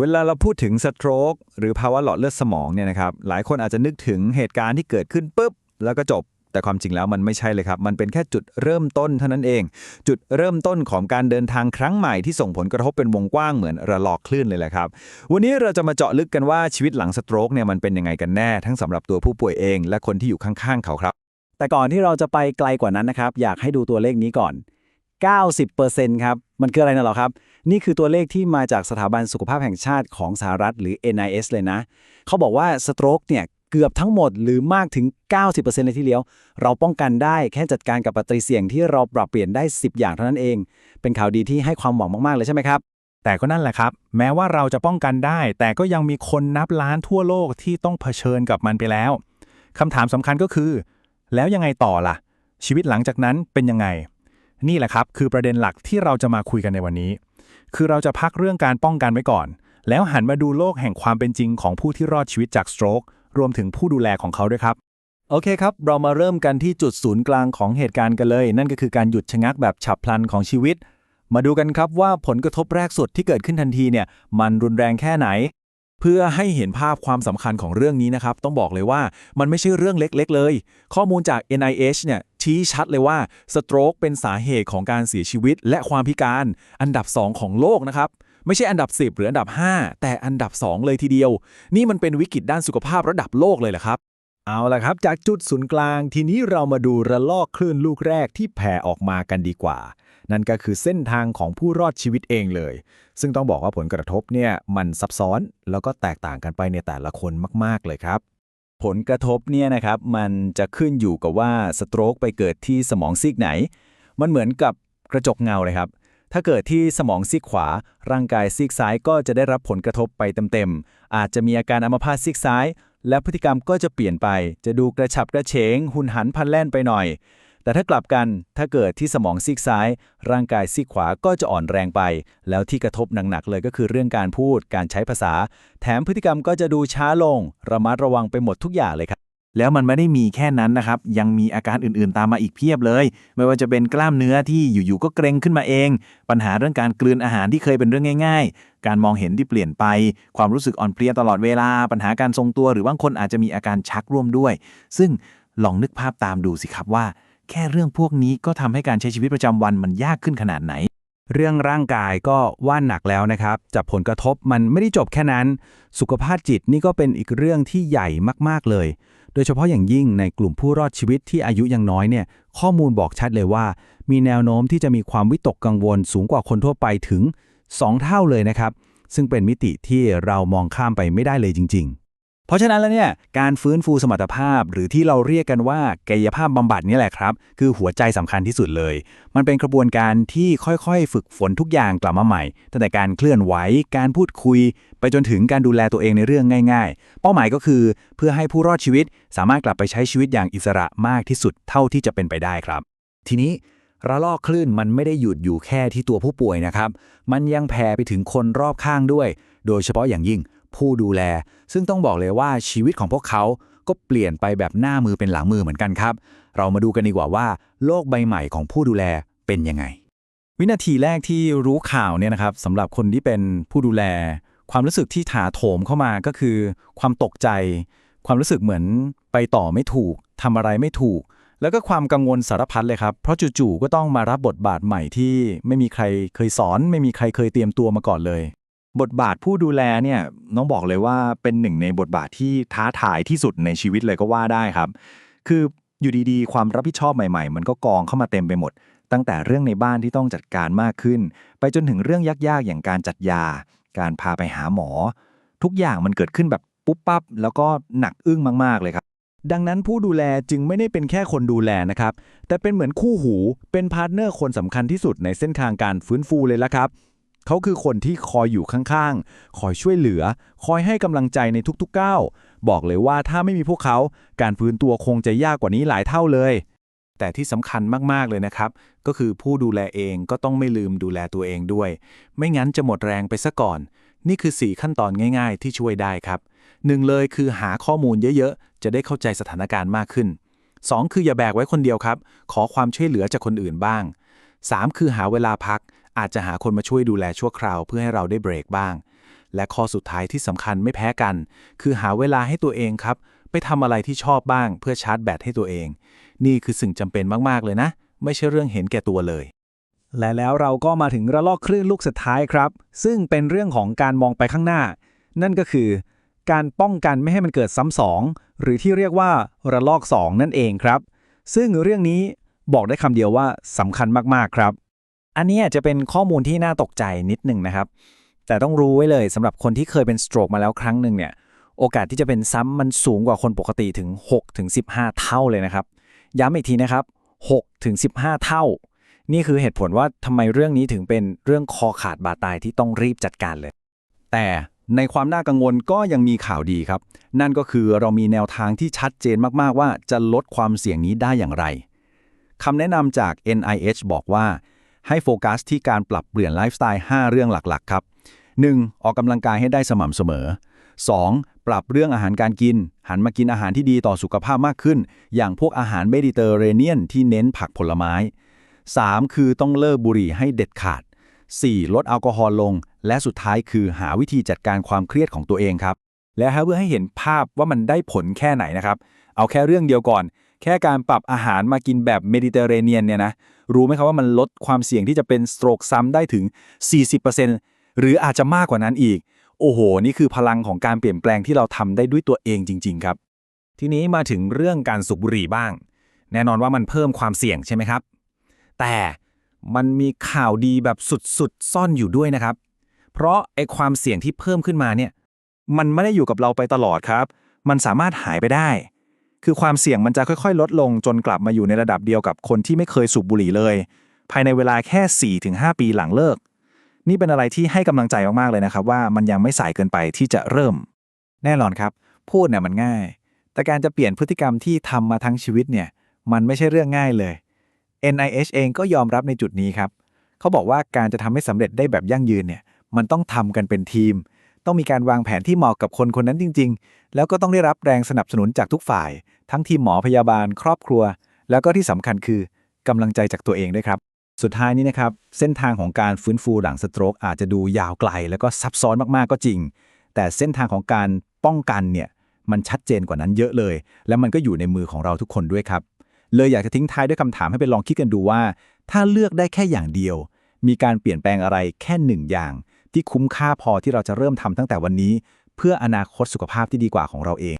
เวลาเราพูดถึงสโตรกหรือภาวะหลอดเลือดสมองเนี่ยนะครับหลายคนอาจจะนึกถึงเหตุการณ์ที่เกิดขึ้นปุ๊บ แล้วก็จบ แต่ความจริงแล้วมันไม่ใช่เลยครับ มันเป็นแค่จุดเริ่มต้นเท่านั้นเอง จุดเริ่มต้นของการเดินทางครั้งใหม่ที่ส่งผลกระทบเป็นวงกว้างเหมือนระลอกคลื่นเลยแหละครับ วันนี้เราจะมาเจาะลึกกันว่าชีวิตหลังสโตรกเนี่ยมันเป็นยังไงกันแน่ทั้งสำหรับตัวผู้ป่วยเอง และคนที่อยู่ข้างๆ เขาครับ แต่ก่อนที่เราจะไปไกลกว่านั้นนะครับอยากให้ดูตัวเลขนี้ก่อน 90%ครับมันคืออะไรนะหรอครับ นี่คือตัวเลขที่มาจากสถาบันสุขภาพแห่งชาติของสหรัฐหรือ NIS เลยนะ เขาบอกว่าสโตรกเนี่ยเกือบทั้งหมดหรือมากถึง 90%เลยทีเดียว เราป้องกันได้แค่จัดการกับปัจจัยเสี่ยงที่เราปรับเปลี่ยนได้ 10 อย่างเท่านั้นเอง เป็นข่าวดีที่ให้ความหวังมาก ๆ เลยใช่ไหมครับ แต่ก็นั่นแหละครับ แม้ว่าเราจะป้องกันได้ แต่ก็ยังมีคนนับล้านทั่วโลกที่ต้องเผชิญกับมันไปแล้วคำถามสำคัญก็คือ แล้วยังไงต่อล่ะ ชีวิตหลังจากนั้นเป็นยังไง นี่แหละครับ คือประเด็นหลักที่เราจะมาคุยกันในวันนี้ คือเราจะพักเรื่องการป้องกันไว้ก่อน แล้วหันมาดูโลกแห่งความเป็นจริงของผู้ที่รอดชีวิตจากสโตรกรวมถึงผู้ดูแลของเขาด้วยครับ โอเคครับ เรามาเริ่มกันที่จุดศูนย์กลางของเหตุการณ์กันเลย นั่นก็คือการหยุดชะงักแบบฉับพลันของชีวิต มาดูกันครับว่าผลกระทบแรกสุดที่เกิดขึ้นทันทีเนี่ยมันรุนแรงแค่ไหน เพื่อให้เห็นภาพความสำคัญของเรื่องนี้นะครับ ต้องบอกเลยว่ามันไม่ใช่เรื่องเล็ก ๆ เลย ข้อมูลจาก NIH เนี่ย ชี้ชัดเลยว่าสโตรกเป็นสาเหตุของการเสียชีวิต และความพิการ อันดับ 2 ของโลกนะครับ ไม่ใช่อันดับ 10 หรืออันดับ 5 แต่อันดับ 2 เลยทีเดียว นี่มันเป็นวิกฤตด้านสุขภาพระดับโลกเลยแหละครับ เอาละครับ จากจุดศูนย์กลางทีนี้เรามาดูระลอกคลื่นลูกแรกที่แผ่ออกมากันดีกว่า นั่นก็คือเส้นทางของผู้รอดชีวิตเองเลย ซึ่งต้องบอกว่าผลกระทบเนี่ยมันซับซ้อนแล้วก็แตกต่างกันไปในแต่ละคนมาก ๆเลยครับ ผลกระทบเนี่ยนะครับมันจะขึ้นอยู่กับว่าสโตรกไปเกิดที่สมองซีกไหน มันเหมือนกับกระจกเงาเลยครับ ถ้าเกิดที่สมองซีกขวา ร่างกายซีกซ้ายก็จะได้รับผลกระทบไปเต็มๆ อาจจะมีอาการอัมพาตซีกซ้าย และพฤติกรรมก็จะเปลี่ยนไป จะดูกระฉับกระเฉง หุนหันพันแล่นไปหน่อย แต่ถ้ากลับกันถ้าเกิดที่สมองซีกซ้าย ร่างกายซีกขวาก็จะอ่อนแรงไป แล้วที่กระทบหนักๆเลยก็คือเรื่องการพูด การใช้ภาษา แถมพฤติกรรมก็จะดูช้าลง ระมัดระวังไปหมดทุกอย่างเลยครับแล้วมันไม่ได้มีแค่นั้นนะครับ ยังมีอาการอื่นๆตามมาอีกเพียบเลย ไม่ว่าจะเป็นกล้ามเนื้อที่อยู่ๆก็เกร็งขึ้นมาเอง ปัญหาเรื่องการกลืนอาหารที่เคยเป็นเรื่องง่าย ๆ การมองเห็นที่เปลี่ยนไป ความรู้สึกอ่อนเพลียตลอดเวลา ปัญหาการทรงตัว หรือบางคนอาจจะมีอาการชักร่วมด้วย ซึ่งลองนึกภาพตามดูสิครับว่า แค่เรื่องพวกนี้ก็ทำให้การใช้ชีวิตประจำวันมันยากขึ้นขนาดไหน เรื่องร่างกายก็ว่าหนักแล้วนะครับจากผลกระทบมันไม่ได้จบแค่นั้น สุขภาพจิตนี่ก็เป็นอีกเรื่องที่ใหญ่มากๆเลย โดยเฉพาะอย่างยิ่งในกลุ่มผู้รอดชีวิตที่อายุยังน้อยเนี่ยข้อมูลบอกชัดเลยว่า มีแนวโน้มที่จะมีความวิตกกังวลสูงกว่าคนทั่วไปถึง 2 เท่าเลยนะครับ ซึ่งเป็นมิติที่เรามองข้ามไปไม่ได้เลยจริง ๆ เพราะฉะนั้นแล้วเนี่ยการฟื้นฟูสมรรถภาพ หรือที่เราเรียกกันว่ากายภาพบำบัดนี่แหละครับ คือหัวใจสำคัญที่สุดเลย มันเป็นกระบวนการที่ค่อยๆ ฝึกฝนทุกอย่างกลับมาใหม่ ตั้งแต่การเคลื่อนไหวการพูดคุย ไปจนถึงการดูแลตัวเองในเรื่องง่าย ๆ เป้าหมายก็คือ เพื่อให้ผู้รอดชีวิต สามารถกลับไปใช้ชีวิตอย่างอิสระมากที่สุดเท่าที่จะเป็นไปได้ครับ ทีนี้ระลอกคลื่นมันไม่ได้หยุดอยู่แค่ที่ตัวผู้ป่วยนะครับ มันยังแผ่ไปถึงคนรอบข้างด้วย โดยเฉพาะอย่างยิ่ง ผู้ดูแล ซึ่งต้องบอกเลยว่าชีวิตของพวกเขาก็เปลี่ยนไปแบบหน้ามือเป็นหลังมือเหมือนกันครับ เรามาดูกันดีกว่าว่า โลกใบใหม่ของผู้ดูแลเป็นยังไง วินาทีแรกที่รู้ข่าวเนี่ยนะครับสำหรับคนที่เป็นผู้ดูแล ความรู้สึกที่ถาโถมเข้ามาก็คือ ความตกใจ ความรู้สึกเหมือนไปต่อไม่ถูกทำอะไรไม่ถูก แล้วก็ความกังวลสารพัดเลยครับ เพราะจู่ๆก็ต้องมารับบทบาทใหม่ที่ไม่มีใครเคยสอน ไม่มีใครเคยเตรียมตัวมาก่อนเลย บทบาทผู้ดูแลเนี่ยน้องบอกเลยว่าเป็นหนึ่งในบทบาทที่ท้าทายที่สุดในชีวิตเลยก็ว่าได้ครับ คืออยู่ดีๆ ความรับผิดชอบใหม่ๆ มันก็กองเข้ามาเต็มไปหมด ตั้งแต่เรื่องในบ้านที่ต้องจัดการมากขึ้น ไปจนถึงเรื่องยากๆ อย่างการจัดยา การพาไปหาหมอ ทุกอย่างมันเกิดขึ้นแบบปุ๊บปั๊บแล้วก็หนักอึ้งมากๆเลยครับ ดังนั้นผู้ดูแลจึงไม่ได้เป็นแค่คนดูแลนะครับ แต่เป็นเหมือนคู่หูเป็นพาร์ทเนอร์คนสำคัญที่สุดในเส้นทางการฟื้นฟูเลยละครับ เขาคือคนที่คอยอยู่ข้างๆ คอยช่วยเหลือ คอยให้กำลังใจในทุกๆก้าว บอกเลยว่าถ้าไม่มีพวกเขา การฟื้นตัวคงจะยากกว่านี้หลายเท่าเลย แต่ที่สำคัญมากๆเลยนะครับ ก็คือผู้ดูแลเองก็ต้องไม่ลืมดูแลตัวเองด้วย ไม่งั้นจะหมดแรงไปซะก่อน นี่คือ 4 ขั้นตอนง่าย ๆ ที่ช่วยได้ครับหนึ่งเลยคือหาข้อมูลเยอะๆ จะได้เข้าใจสถานการณ์มากขึ้น 2 คืออย่าแบกไว้คนเดียวครับ ขอความช่วยเหลือจากคนอื่นบ้าง 3 คือหาเวลาพัก อาจจะหาคนมาช่วยดูแลชั่วคราวเพื่อให้เราได้เบรกบ้าง และข้อสุดท้ายที่สำคัญไม่แพ้กัน คือหาเวลาให้ตัวเองครับ ไปทำอะไรที่ชอบบ้างเพื่อชาร์จแบตให้ตัวเอง นี่คือสิ่งจำเป็นมากๆเลยนะ ไม่ใช่เรื่องเห็นแก่ตัวเลย และแล้วเราก็มาถึงระลอกคลื่นลูกสุดท้ายครับ ซึ่งเป็นเรื่องของการมองไปข้างหน้า นั่นก็คือ การป้องกันไม่ให้มันเกิดซ้ำสองหรือที่เรียกว่าระลอก 2 นั่นเองครับ ซึ่งเรื่องนี้บอกได้คำเดียวว่าสำคัญมากๆครับ อันนี้จจะเป็นข้อมูลที่น่าตกใจนิดหนึ่งนะครับ แต่ต้องรู้ไว้เลยสำหรับคนที่เคยเป็นสโตรกมาแล้วครั้งหนึ่งเนี่ยโอกาสที่จะเป็นซ้ำมันสูงกว่าคนปกติถึง6ถึง15 เท่าเลยนะครับ ย้ำอีกทีนะครับ6ถึง15 เท่า นี่คือเหตุผลว่าทำไมเรื่องนี้ถึงเป็นเรื่องคอขาดบาดตายที่ต้องรีบจัดการเลย แต่ในความน่ากังวลก็ยังมีข่าวดีครับ นั่นก็คือเรามีแนวทางที่ชัดเจนมาก ๆ ว่าจะลดความเสี่ยงนี้ได้อย่างไรคำแนะนำจาก NIH บอกว่า ให้โฟกัสที่การปรับเปลี่ยนไลฟ์สไตล์ 5 เรื่องหลักๆ ครับ 1. ออกกำลังกายให้ได้สม่ำเสมอ 2. ปรับเรื่องอาหารการกิน หันมากินอาหารที่ดีต่อสุขภาพมากขึ้น อย่างพวกอาหารเมดิเตอร์เรเนียนที่เน้นผักผลไม้ 3. คือต้องเลิกบุหรี่ให้เด็ดขาด 4. ลดแอลกอฮอล์ลง และสุดท้ายคือหาวิธีจัดการความเครียดของตัวเองครับ และเพื่อให้เห็นภาพว่ามันได้ผลแค่ไหนนะครับ เอาแค่เรื่องเดียวก่อน แค่การปรับอาหารมากินแบบเมดิเตอร์เรเนียนเนี่ยนะ รู้ไหมครับว่ามันลดความเสี่ยงที่จะเป็นสโตรกซ้ำได้ถึง 40%หรืออาจจะมากกว่านั้นอีก โอ้โห นี่คือพลังของการเปลี่ยนแปลงที่เราทำได้ด้วยตัวเองจริง ๆ ครับ ทีนี้มาถึงเรื่องการสูบบุหรี่บ้าง แน่นอนว่ามันเพิ่มความเสี่ยงใช่ไหมครับ แต่มันมีข่าวดีแบบสุดๆ ซ่อนอยู่ด้วยนะครับ เพราะไอ้ความเสี่ยงที่เพิ่มขึ้นมาเนี่ย มันไม่ได้อยู่กับเราไปตลอดครับ มันสามารถหายไปได้ คือความเสี่ยงมันจะค่อยๆ ลดลงจนกลับมาอยู่ในระดับเดียวกับคนที่ไม่เคยสูบบุหรี่เลย ภายในเวลาแค่ 4-5 ปีหลังเลิก นี่เป็นอะไรที่ให้กำลังใจมากๆเลยนะครับ ว่ามันยังไม่สายเกินไปที่จะเริ่ม แน่นอนครับ พูดเนี่ยมันง่าย แต่การจะเปลี่ยนพฤติกรรมที่ทำมาทั้งชีวิตเนี่ยมันไม่ใช่เรื่องง่ายเลย NIH เองก็ยอมรับในจุดนี้ครับเขาบอกว่าการจะทำให้สำเร็จได้แบบยั่งยืนเนี่ยมันต้องทำกันเป็นทีม ต้องมีการวางแผนที่เหมาะกับคนคนนั้นจริง ๆ แล้วก็ต้องได้รับแรงสนับสนุนจากทุกฝ่าย ทั้งทีมหมอพยาบาล ครอบครัว แล้วก็ที่สำคัญคือกำลังใจจากตัวเองด้วยครับ สุดท้ายนี้นะครับ เส้นทางของการฟื้นฟูหลังสโตรกอาจจะดูยาวไกล แล้วก็ซับซ้อนมากๆก็จริง แต่เส้นทางของการป้องกันเนี่ยมันชัดเจนกว่านั้นเยอะเลย และมันก็อยู่ในมือของเราทุกคนด้วยครับ เลยอยากจะทิ้งท้ายด้วยคำถามให้ไปลองคิดกันดูว่า ถ้าเลือกได้แค่อย่างเดียว มีการเปลี่ยนแปลงอะไรแค่หนึ่งอย่าง ที่คุ้มค่าพอที่เราจะเริ่มทำตั้งแต่วันนี้ เพื่ออนาคตสุขภาพที่ดีกว่าของเราเอง